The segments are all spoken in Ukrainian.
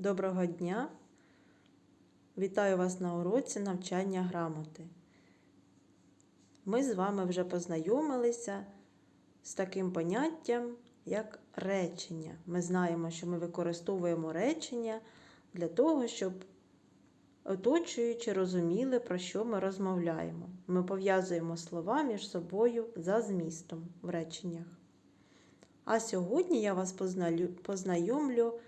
Доброго дня! Вітаю вас на уроці навчання грамоти. Ми з вами вже познайомилися з таким поняттям, як речення. Ми знаємо, що ми використовуємо речення для того, щоб оточуючи розуміли, про що ми розмовляємо. Ми пов'язуємо слова між собою за змістом в реченнях. А сьогодні я вас познайомлю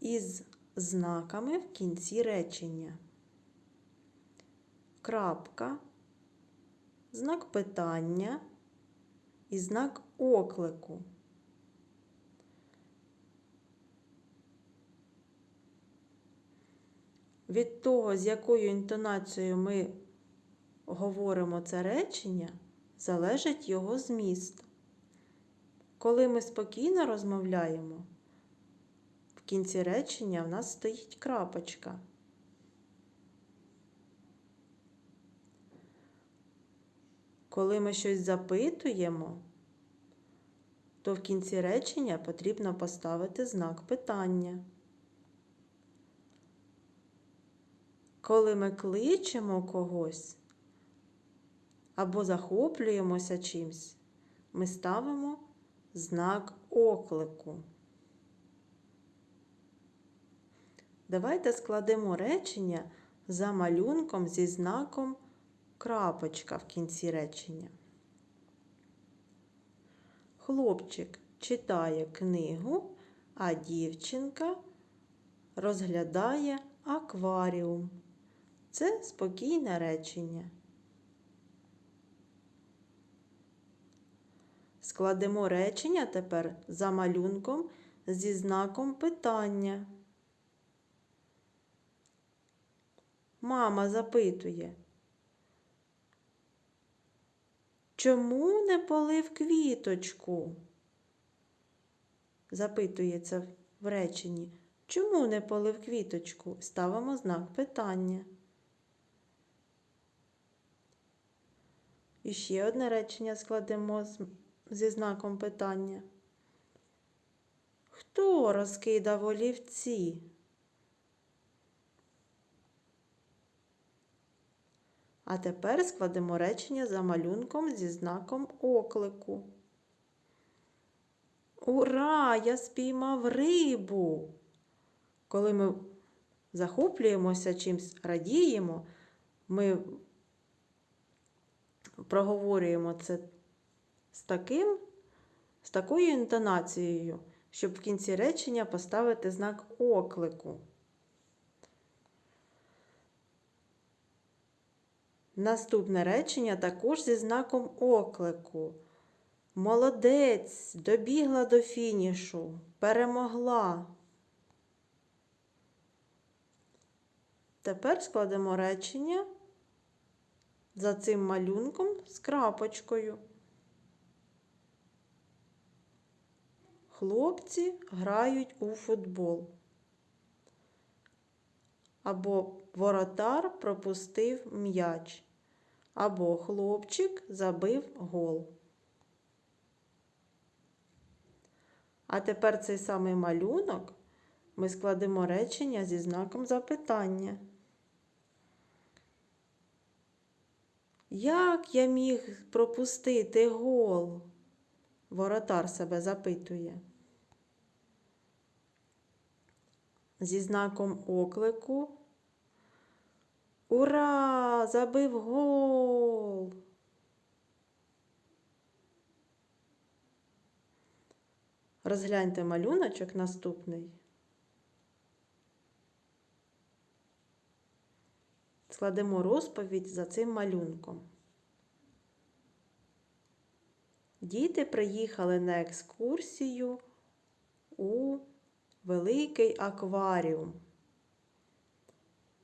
із знаками в кінці речення. Крапка, знак питання і знак оклику. Від того, з якою інтонацією ми говоримо це речення, залежить його зміст. Коли ми спокійно розмовляємо, кінці речення в нас стоїть крапочка. Коли ми щось запитуємо, то в кінці речення потрібно поставити знак питання. Коли ми кличемо когось або захоплюємося чимсь, ми ставимо знак оклику. Давайте складемо речення за малюнком зі знаком крапочка в кінці речення. Хлопчик читає книгу, а дівчинка розглядає акваріум. Це спокійне речення. Складемо речення тепер за малюнком зі знаком питання. Мама запитує, чому не полив квіточку? Запитується в реченні. Чому не полив квіточку? Ставимо знак питання. І ще одне речення складемо зі знаком питання. Хто розкидав олівці? А тепер складемо речення за малюнком зі знаком оклику. Ура! Я спіймав рибу! Коли ми захоплюємося чимсь, радіємо, ми проговорюємо це з таким, з такою інтонацією, щоб в кінці речення поставити знак оклику. Наступне речення також зі знаком оклику. Молодець, добігла до фінішу, перемогла. Тепер складемо речення за цим малюнком з крапочкою. Хлопці грають у футбол. Або воротар пропустив м'яч. Або хлопчик забив гол. А тепер цей самий малюнок ми складемо речення зі знаком запитання. Як я міг пропустити гол? Воротар себе запитує. Зі знаком оклику. Ура! Забив гол! Розгляньте малюночок наступний. Складемо розповідь за цим малюнком. Діти приїхали на екскурсію у великий акваріум.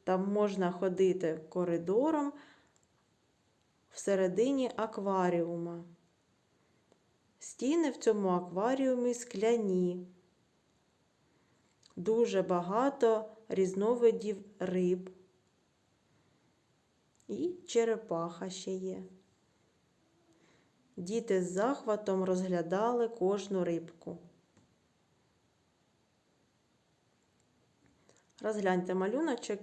Там можна ходити коридором всередині акваріума. Стіни в цьому акваріумі скляні. Дуже багато різновидів риб. І черепаха ще є. Діти з захватом розглядали кожну рибку. Розгляньте малюночок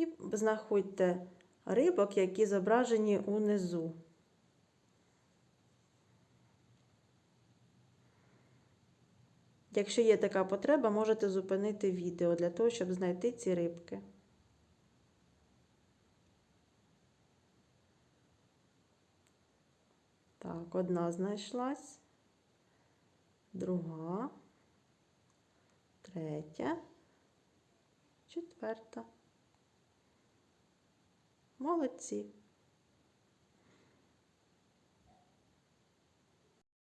і знаходьте рибок, які зображені унизу. Якщо є така потреба, можете зупинити відео для того, щоб знайти ці рибки. Так, одна знайшлась, друга, третя, четверта. Молодці.